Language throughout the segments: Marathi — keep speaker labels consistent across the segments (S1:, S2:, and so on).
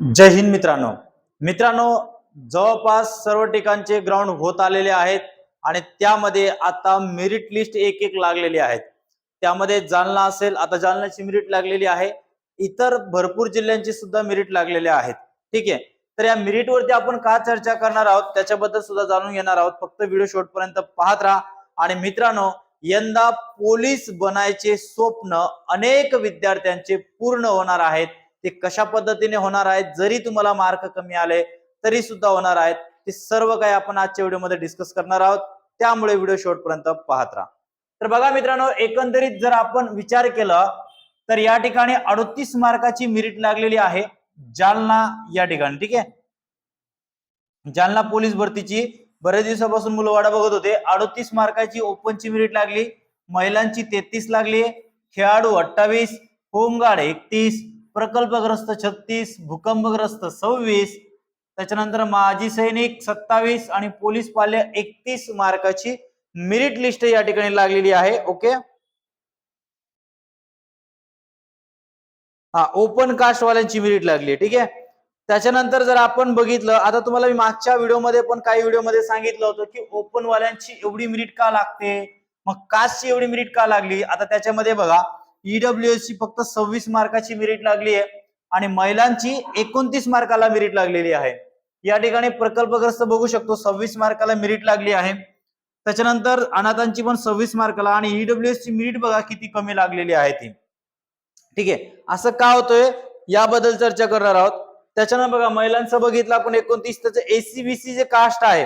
S1: जय हिंद मित्रांनो. मित्रांनो जवळपास सर्व ठिकाणचे ग्राउंड होत आलेले आहेत आणि त्यामध्ये आता मेरिट लिस्ट एक एक लागलेली आहेत. त्यामध्ये जालना असेल आता जालनाची मेरिट लागलेली आहे. इतर भरपूर जिल्ह्यांची सुद्धा मेरिट लागलेले आहेत. ठीक आहे? तर या मेरिटवरती आपण का चर्चा करणार आहोत? त्याच्याबद्दल सुद्धा जाणून घेणार आहोत. फक्त व्हिडिओ शेवटपर्यंत पाहत राहा. आणि मित्रांनो यंदा पोलीस बनायचे स्वप्न अनेक विद्यार्थ्यांचे पूर्ण होणार आहेत. ते कशा पद्धतीने होणार आहेत? जरी तुम्हाला मार्क कमी आले तरी सुद्धा होणार आहेत. ते सर्व काही आपण आजच्या व्हिडिओमध्ये डिस्कस करणार आहोत. त्यामुळे व्हिडिओ शेवटपर्यंत पाहत राहा. तर बघा मित्रांनो एकंदरीत जर आपण विचार केला तर या ठिकाणी अडतीस मार्काची मेरिट लागलेली आहे जालना या ठिकाणी ठीक आहे? जालना पोलीस भरतीची बरेच दिवसापासून मुलं वाडा बघत होते. अडतीस मार्काची ओपनची मेरिट लागली. महिलांची तेहतीस लागली. खेळाडू अठ्ठावीस होमगार्ड एकतीस प्रकल्पग्रस्त छत्तीस भूकंपग्रस्त सव्वीस त्याच्यानंतर माजी सैनिक सत्तावीस आणि पोलीस पाल्य एकतीस मार्काची मेरिट लिस्ट या ठिकाणी लागलेली आहे. ओके हा ओपन कास्ट वाल्यांची मेरिट लागली ठीक आहे? त्याच्यानंतर जर आपण बघितलं आता तुम्हाला मी मागच्या व्हिडिओमध्ये पण काही व्हिडिओमध्ये सांगितलं होतं की ओपन वाल्यांची एवढी मिरिट का लागते? मग कास्टची एवढी मिरिट का लागली? आता त्याच्यामध्ये बघा ईडब्ल्यूएस ची फक्त सव्वीस मार्काची मेरिट लागली आहे आणि महिलांची एकोणतीस मार्काला मेरिट लागलेली आहे. या ठिकाणी प्रकल्पग्रस्त बघू शकतो सव्वीस मार्काला मेरिट लागली आहे. त्याच्यानंतर अनाथांची पण सव्वीस मार्काला आणि ईडब्ल्यूएस ची मेरिट बघा किती कमी लागलेली आहे ती. ठीक आहे असं का होतोय? याबद्दल चर्चा करणार आहोत. त्याच्यानं बघा महिलांचं बघितलं आपण एकोणतीस त्याचं एसीबीसी जे कास्ट आहे.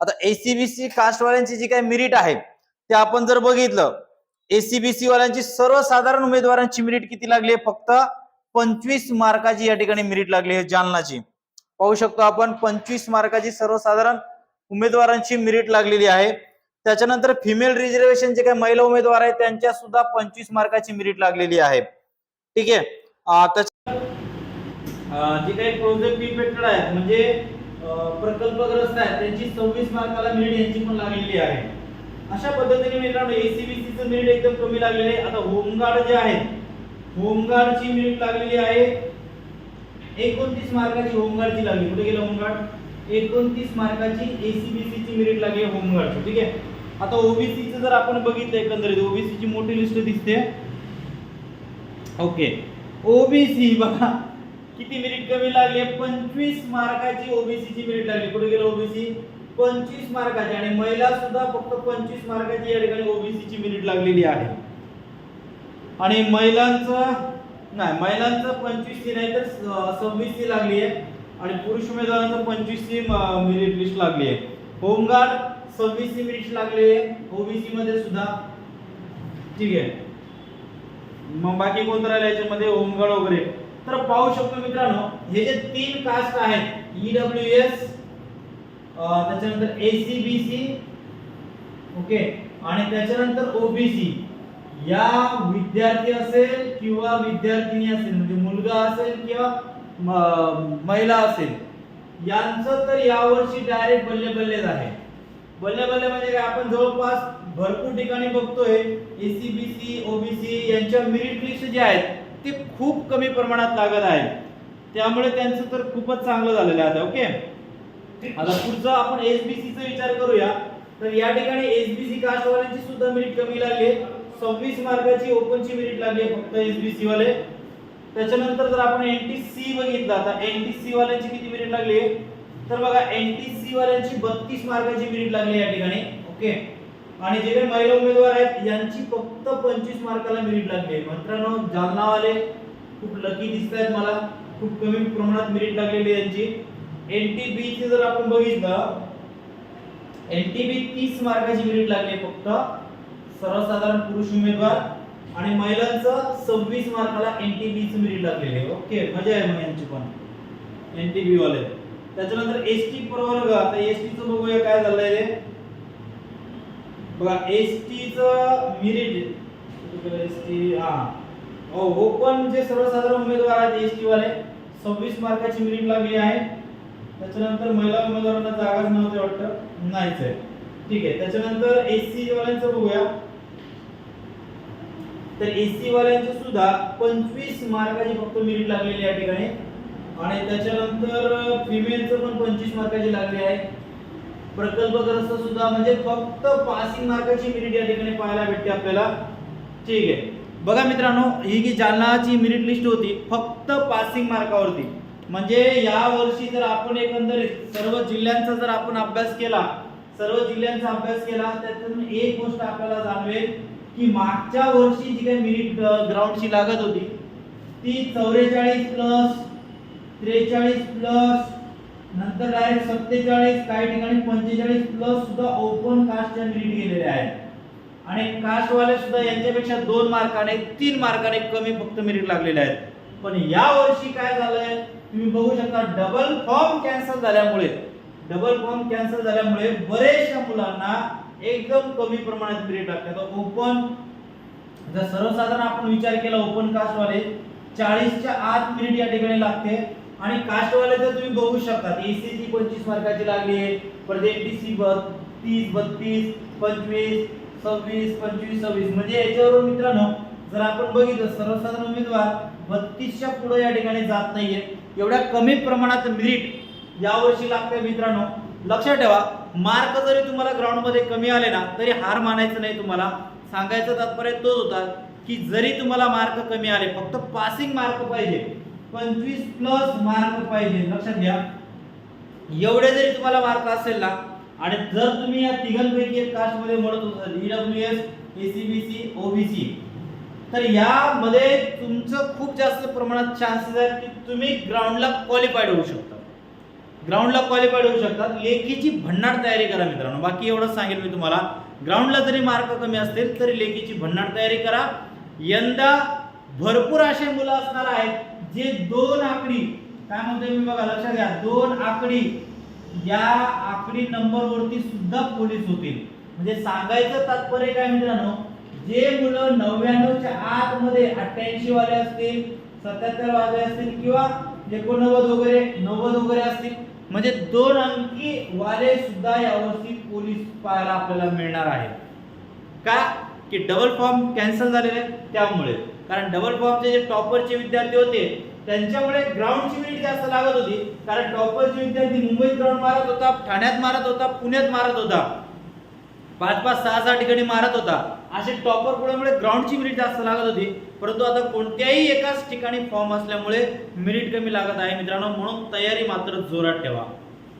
S1: आता एसीबीसी कास्ट वाल्यांची जी काही मेरिट आहे ते आपण जर बघितलं एसीबीसी वाल्यांची सर्वसाधारण उमेदवारांची मेरिट किती लागली आहे? फक्त पंचवीस मार्काची या ठिकाणी मेरिट लागली आहे जालनाची. पाहू शकतो आपण पंचवीस मार्काची सर्वसाधारण उमेदवारांची मेरिट लागलेली आहे. त्याच्यानंतर फिमेल रिझर्वेशन जे काही महिला उमेदवार आहेत त्यांच्या सुद्धा पंचवीस मार्काची मेरिट लागलेली आहे. ठीक आहे? जे काही प्रोजेक्ट इफेक्टेड आहेत म्हणजे प्रकल्पग्रस्त आहेत त्यांची सव्वीस मार्काला मेरिट यांची पण लागलेली आहे. अशा पद्धतीने मित्रांनो एसीबीसीचं मिनिट एकदम कमी लागलेलं आहे. आता होमगार्ड जे आहेत होमगार्डची मिनिट लागलेली आहे. एकोणतीस मार्काची होमगार्डची लागली. कुठे गेलं होमगार्ड एकोणतीस मार्काची एसीबीसीची ची लागली आहे होमगार्डची ठीक आहे? आता ओबीसीचं जर आपण बघितलं एकंदरीत ओबीसी ची मोठी लिस्ट दिसते. ओके. ओबीसी बघा. किती मेरिट कमी लागली आहे? पंचवीस मार्काची ओबीसी ची लागली. कुठे गेलं ओबीसी पंचवीस मार्काची आणि महिला सुद्धा फक्त पंचवीस मार्काची या ठिकाणी ओबीसीची मिनिट लागलेली आहे. आणि महिलांचं नाही महिलांचं पंचवीस ची नाही तर सव्वीस ची लागली आहे. आणि पुरुष उमेदवारांचं पंचवीस ची मिनिट लिस्ट लागली आहे. होमगार्ड सव्वीस ची मेरिट लागली आहे. ओबीसी मध्ये सुद्धा. ठीक आहे. मग बाकी कोणतं राहिलं याच्यामध्ये? होमगार्ड वगैरे. तर पाहू शकतो मित्रांनो हे जे तीन कास्ट आहेत ईडब्ल्यू एस त्याच्यानंतर एसीबीसी ओके? आणि त्याच्यानंतर ओबीसी या विद्यार्थी असेल किंवा विद्यार्थिनी असेल म्हणजे मुलगा असेल किंवा महिला असेल यांचं तर यावर्षी डायरेक्ट बल्ले बल्लेच आहे. बल्ले बल्ले म्हणजे काय? आपण जवळपास भरपूर ठिकाणी बघतोय एसीबीसी ओबीसी यांच्या मेरिट लिस्ट जे आहेत ते खूप कमी प्रमाणात लागत आहेत. त्यामुळे त्यांचं तर खूपच चांगलं झालेलं आहे आता ओके? आता पुढचं आपण एसबीसी चा विचार करूया. तर या ठिकाणी एसबीसी कास्टवाल्यांची सुद्धा मेरिट कमी लागली सव्वीस मार्काची ओपनची मेरिट लागली फक्त एसबीसी वाले. त्याच्यानंतर जर आपण एनटीसी बघितलं आता एनटीसी वाल्यांची किती मेरिट लागली तर बघा एनटीसी वाल्यांची बत्तीस मार्काची मेरिट लागली या ठिकाणी. ओके? आणि जे काही महिला उमेदवार आहेत यांची फक्त पंचवीस मार्काला मेरिट लागली आहे. मित्रांनो जालनावाले खूप लकी दिसत आहेत मला. खूप कमी प्रमाणात मेरिट लागलेली यांची. एनटीबी चे जर आपण बघितलं एनटीबी तीस मार्काची मेरिट लागली आहे फक्त. सर्वसाधारण पुरुष उमेदवार आणि महिलांचं सव्वीस मार्काला एनटीबी ची मेरिट लागलेली आहे. ओके मजा आहे मग यांची पण. एनटीबी वाले. त्याच्यानंतर एस टी प्रवर्ग आता एस टी च बघूया काय झालंय ते. बघा एस टी चं मेरिट एस टी हा. हो ओपन जे सर्वसाधारण उमेदवार आहेत एस टी वाले सव्वीस मार्काची मेरिट लागली आहे. त्याच्यानंतर महिला उमेदवारांना जागाच नव्हते वाटतं. नाहीच आहे. ठीक आहे. त्याच्यानंतर एस सी वाल्यांचं बघूया. तर एस सी वाल्यांचं सुद्धा पंचवीस मार्काची फक्त मेरिट लागलेली या ठिकाणी. आणि त्याच्यानंतर फिमेलचं पण पंचवीस मार्काची लागली आहे. प्रकल्पग्रस्त सुद्धा म्हणजे फक्त पासिंग मार्काची मेरिट या ठिकाणी पाहायला भेटते आपल्याला. ठीक आहे. बघा मित्रांनो ही जी जालनाची मेरिट लिस्ट होती फक्त पासिंग मार्कावरती म्हणजे या वर्षी जर आपण एकंदरीत सर्व जिल्ह्यांचा जर आपण अभ्यास केला सर्व जिल्ह्यांचा अभ्यास केला त्यातून एक गोष्ट आपल्याला जाणवेल की मागच्या वर्षी जी काही मिनिट ग्राउंडची लागत होती ती चौवेचाळीस प्लस त्रेचाळीस प्लस नंतर डायरेक्ट सत्तेचाळीस काही ठिकाणी पंचेचाळीस प्लस सुद्धा ओपन कास्टच्या मिनिट गेलेल्या आहेत. आणि कास्टवाले सुद्धा यांच्यापेक्षा दोन मार्काने तीन मार्काने कमी फक्त मिनिट लागलेले आहेत. पण या वर्षी काय झालंय? तुम्ही बघू शकता डबल फॉर्म कॅन्सल झाल्यामुळे डबल फॉर्म कॅन्सल झाल्यामुळे बरेचशा मुलांना एकदम कमी प्रमाणात पिरियड लागतात. ओपन जर सर्वसाधारण आपण विचार केला ओपन कास्टवाले चाळीसच्या आत मिनिट या ठिकाणी लागते. आणि कास्टवाले तर तुम्ही बघू शकता एसीसी पंचवीस मार्काची लागली आहे परत एनटीसी तीस बत्तीस पंचवीस सव्वीस पंचवीस सव्वीस. म्हणजे याच्यावरून मित्रांनो जर आपण बघितलं सर्वसाधारण उमेदवार बत्तीसच्या पुढे या ठिकाणी जात नाहीये. एवढ्या कमी प्रमाणात मेरिट यावर्षी लागते मित्रांनो. लक्षात ठेवा मार्क जरी तुम्हाला ग्राउंडमध्ये कमी आले ना तरी हार मानायचं नाही तुम्हाला. सांगायचं तात्पर्य तोच होता की जरी तुम्हाला मार्क कमी आले फक्त पासिंग मार्क पाहिजे. पंचवीस प्लस मार्क पाहिजे. लक्षात घ्या. एवढे जरी तुम्हाला मार्क असेल ना आणि जर तुम्ही या तिघांपैकी एक कास्टमध्ये म्हणत होता ईडब्ल्यू एस एसीबीसी ओबीसी तर यामध्ये तुमचं खूप जास्त प्रमाणात चान्सेस आहेत की तुम्ही ग्राउंडला क्वालिफाईड होऊ शकता. ग्राउंडला क्वालिफाईड होऊ शकतात लेखीची भन्नाट तयारी करा मित्रांनो. बाकी एवढंच सांगेल मी तुम्हाला. ग्राउंडला जरी मार्क कमी असतील तरी लेखीची भन्नाट तयारी करा. यंदा भरपूर असे मुलं असणार आहेत जे दोन आकडी काय म्हणतोय मी बघा लक्षात घ्या. दोन आकडी या आकडी नंबरवरती सुद्धा पोलीस होतील. म्हणजे सांगायचं तात्पर्य काय मित्रांनो? जे मुलं नव्याण्णवच्या आतमध्ये अठ्ठ्याऐंशी वाले असतील सत्याहत्तर वाले असतील किंवा एकोणनव्वद वगैरे नव्वद वगैरे असतील म्हणजे दोन अंकी वाले सुद्धा यावर्षी पोलीस पाहायला आपल्याला मिळणार आहे. का? की डबल फॉर्म कॅन्सल झालेले त्यामुळे. कारण डबल फॉर्मचे जे टॉपरचे विद्यार्थी होते त्यांच्यामुळे ग्राउंडची मिनिट जास्त लागत होती. कारण टॉपरचे विद्यार्थी मुंबईत ग्राउंड मारत होता ठाण्यात मारत होता पुण्यात मारत होता. पाच पाच सहा सहा ठिकाणी मारत होता. असे टॉपर पुढ्यामुळे ग्राउंडची मिनिट जास्त लागत होती. परंतु आता कोणत्याही एकाच ठिकाणी फॉर्म असल्यामुळे मिनिट कमी लागत आहे मित्रांनो. म्हणून तयारी मात्र जोरात ठेवा.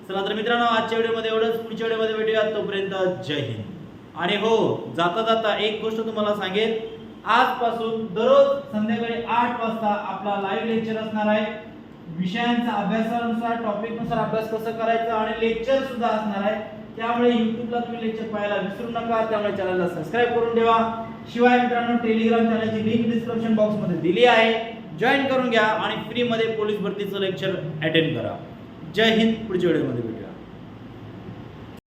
S1: चला तर मित्रांनो आजच्या व्हिडिओमध्ये एवढंच. पुढच्या व्हिडिओमध्ये भेटूया तोपर्यंत जय हिंद. आणि हो जाता जाता एक गोष्ट तुम्हाला सांगेल आजपासून दररोज संध्याकाळी आठ वाजता आपला लाईव्ह लेक्चर असणार आहे. विषयांचा अभ्यासानुसार टॉपिकनुसार अभ्यास कसं करायचं आणि लेक्चर सुद्धा असणार आहे. त्यामुळे युट्यूबला तुम्ही लेक्चर पाहायला विसरू नका. त्यामुळे चॅनलला सबस्क्राईब करून ठेवा. शिवाय मित्रांनो टेलिग्राम चॅनलची लिंक डिस्क्रिप्शन बॉक्समध्ये दिली आहे. जॉईन करून घ्या आणि फ्रीमध्ये पोलीस भरतीचं लेक्चर अटेंड करा. जय हिंद. पुढच्या व्हिडिओमध्ये भेटूया.